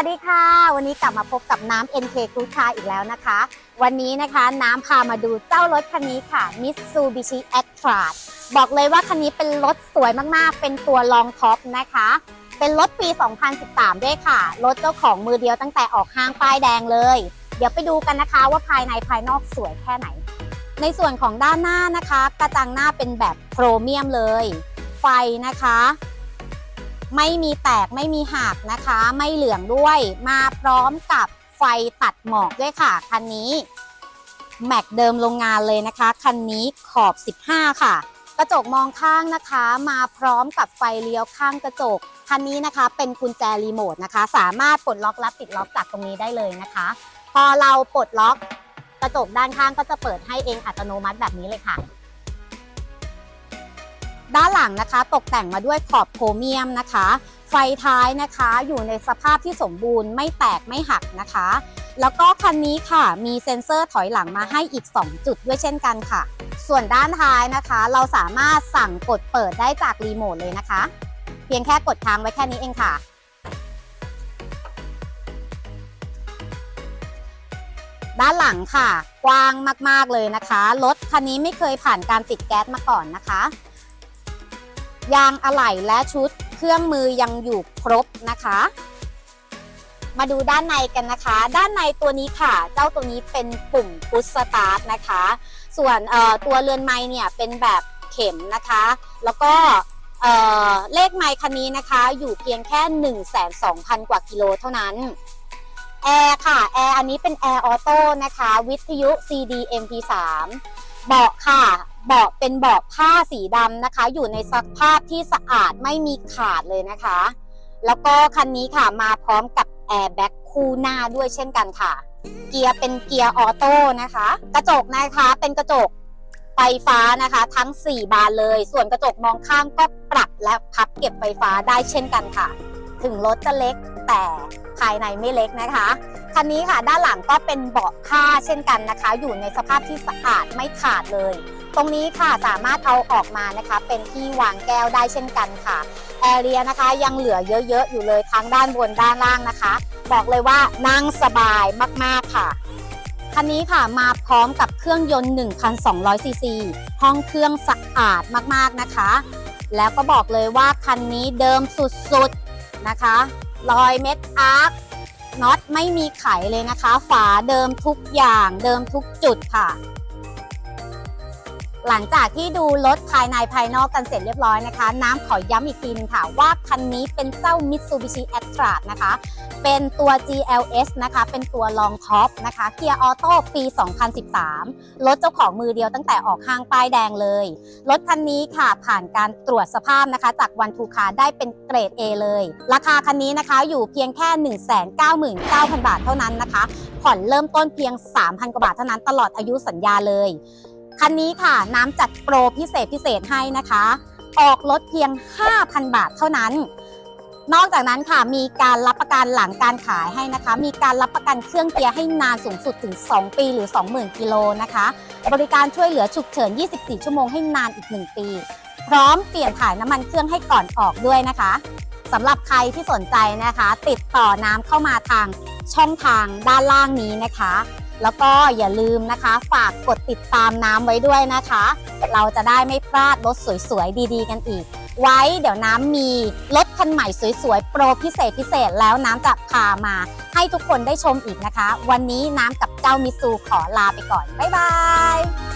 วัสดีค่ะ วันนี้กลับมาพบกับน้ำ NK g r o u p Car อีกแล้วนะคะ วันนี้นะคะน้ำพามาดูเจ้ารถคันนี้ค่ะ Mitsubishi a t r a บอกเลยว่าคันนี้เป็นรถสวยมากๆ เป็นตัวรองท็อปนะคะ เป็นรถปี 2013 ด้วยค่ะ รถเจ้าของมือเดียวตั้งแต่ออกห้างป้ายแดงเลย เดี๋ยวไปดูกันนะคะว่าภายในภายนอกสวยแค่ไหน ในส่วนของด้านหน้านะคะ กระจังหน้าเป็นแบบโครเมียมเลย ไฟนะคะ ไม่มีแตกไม่มีหักนะคะ ไม่เหลืองด้วย มาพร้อมกับไฟตัดหมอกด้วยค่ะ คันนี้แม็กเดิมโรงงานเลยนะคะ คันนี้ขอบ 15 ค่ะ กระจกมองข้างนะคะ มาพร้อมกับไฟเลี้ยวข้างกระจก คันนี้นะคะ เป็นกุญแจรีโมทนะคะ สามารถปลดล็อกและปิดล็อกจากตรงนี้ได้เลยนะคะ พอเราปลดล็อกกระจกด้านข้างก็จะเปิดให้เองอัตโนมัติแบบนี้เลยค่ะ ด้านหลังนะคะ ตกแต่งมาด้วยขอบโครเมียมนะคะ ไฟท้ายนะคะอยู่ในสภาพที่สมบูรณ์ไม่แตกไม่หักนะคะ แล้วก็คันนี้ค่ะมีเซ็นเซอร์ถอยหลังมาให้อีก 2 จุดด้วยเช่นกันค่ะ ส่วนด้านท้ายนะคะ เราสามารถสั่งกดเปิดได้จากรีโมทเลยนะคะ เพียงแค่กดค้างไว้แค่นี้เองค่ะด้านหลังค่ะ กว้างมาก ๆ เลยนะคะ รถคันนี้ไม่เคยผ่านการติดแก๊สมาก่อนนะคะ ยางอะไหล่และชุดเครื่องมือยังอยู่ครบนะคะ มาดูด้านในกันนะคะ ด้านในตัวนี้ค่ะ เจ้าตัวนี้เป็นปุ่มพุชสตาร์ทนะคะ ส่วนตัวเรือนไม้เนี่ยเป็นแบบเข็มนะคะ แล้วก็เเลขไมค์คันนี้นะคะ อยู่เพียงแค่ 1 2 0 0 0 กว่ากิโลเท่านั้นแอร์ค่ะแอร์อันนี้เป็นแอร์ออโต้นะคะ วิทยุ CD MP3 เบาะค่ะ เบาะเป็นเบาะผ้าสีดำนะคะ อยู่ในสภาพที่สะอาดไม่มีขาดเลยนะคะ แล้วก็คันนี้ค่ะมาพร้อมกับแอร์แบ็คคู่หน้าด้วยเช่นกันค่ะ เกียร์เป็นเกียร์ออโต้นะคะ กระจกนะคะเป็นกระจกไฟฟ้านะคะ ทั้ง 4 บานเลย ส่วนกระจกมองข้างก็ปรับและพับเก็บไฟฟ้าได้เช่นกันค่ะ ถึงรถจะเล็กแต่ภายในไม่เล็กนะคะคันนี้ค่ะด้านหลังก็เป็นเบาะผ้าเช่นกันนะคะ อยู่ในสภาพที่สะอาดไม่ขาดเลย ตรงนี้ค่ะสามารถเอาออกมานะคะ เป็นที่วางแก้วได้เช่นกันค่ะแอเรียนะคะยังเหลือเยอะๆอยู่เลยทั้งด้านบนด้านล่างนะคะ บอกเลยว่านั่งสบายมากๆค่ะคันนี้ค่ะมาพร้อมกับเครื่องยนต์ 1,200 ซีซี ห้องเครื่องสะอาดมากๆนะคะ แล้วก็บอกเลยว่าคันนี้เดิมสุดๆนะคะ รอยเม็ดอาร์คน็อตไม่มีไขเลยนะคะ ฝาเดิมทุกอย่างเดิมทุกจุดค่ะ หลังจากที่ดูรถภายในภายนอกกันเสร็จเรียบร้อยนะคะ น้ำขอย้ำอีกทีนึงค่ะ ว่าคันนี้เป็นเจ้า Mitsubishi a t r a นะคะ เป็นตัว GLS นะคะ เป็นตัวรองท็อปนะคะเกียร์ออโต้ปี 2013 รถเจ้าของมือเดียวตั้งแต่ออกห้างป้ายแดงเลย รถคันนี้ค่ะผ่านการตรวจสภาพนะคะ จากวันทูคาได้เป็นเกรด A เลย ราคาคันนี้นะคะอยู่เพียงแค่ 199,000 บาทเท่านั้นนะคะ ผ่อนเริ่มต้นเพียง 3,000 กว่าบาทเท่านั้นตลอดอายุสัญญาเลย คันนี้ค่ะน้ำจัดโปรพิเศษพิเศษให้นะคะ ออกรถเพียง 5,000 บาทเท่านั้น นอกจากนั้นค่ะมีการรับประกันหลังการขายให้นะคะ มีการรับประกันเครื่องเกียร์ให้นานสูงสุดถึง 2 ปีหรือ 20,000 กิโลนะคะ บริการช่วยเหลือฉุกเฉิน 24 ชั่วโมงให้นานอีก 1 ปี พร้อมเปลี่ยนถ่ายน้ำมันเครื่องให้ก่อนออกด้วยนะคะสำหรับใครที่สนใจนะคะ ติดต่อน้ำเข้ามาทางช่องทางด้านล่างนี้นะคะ แล้วก็อย่าลืมนะคะ ฝากกดติดตามน้ำไว้ด้วยนะคะ เราจะได้ไม่พลาดรถสวยๆ ดีๆ กันอีก ไว้เดี๋ยวน้ำมีรถคันใหม่สวยๆ โปรพิเศษพิเศษแล้วน้ำจะพามา ให้ทุกคนได้ชมอีกนะคะ วันนี้น้ำกับเจ้ามิซูขอลาไปก่อน บ๊ายบาย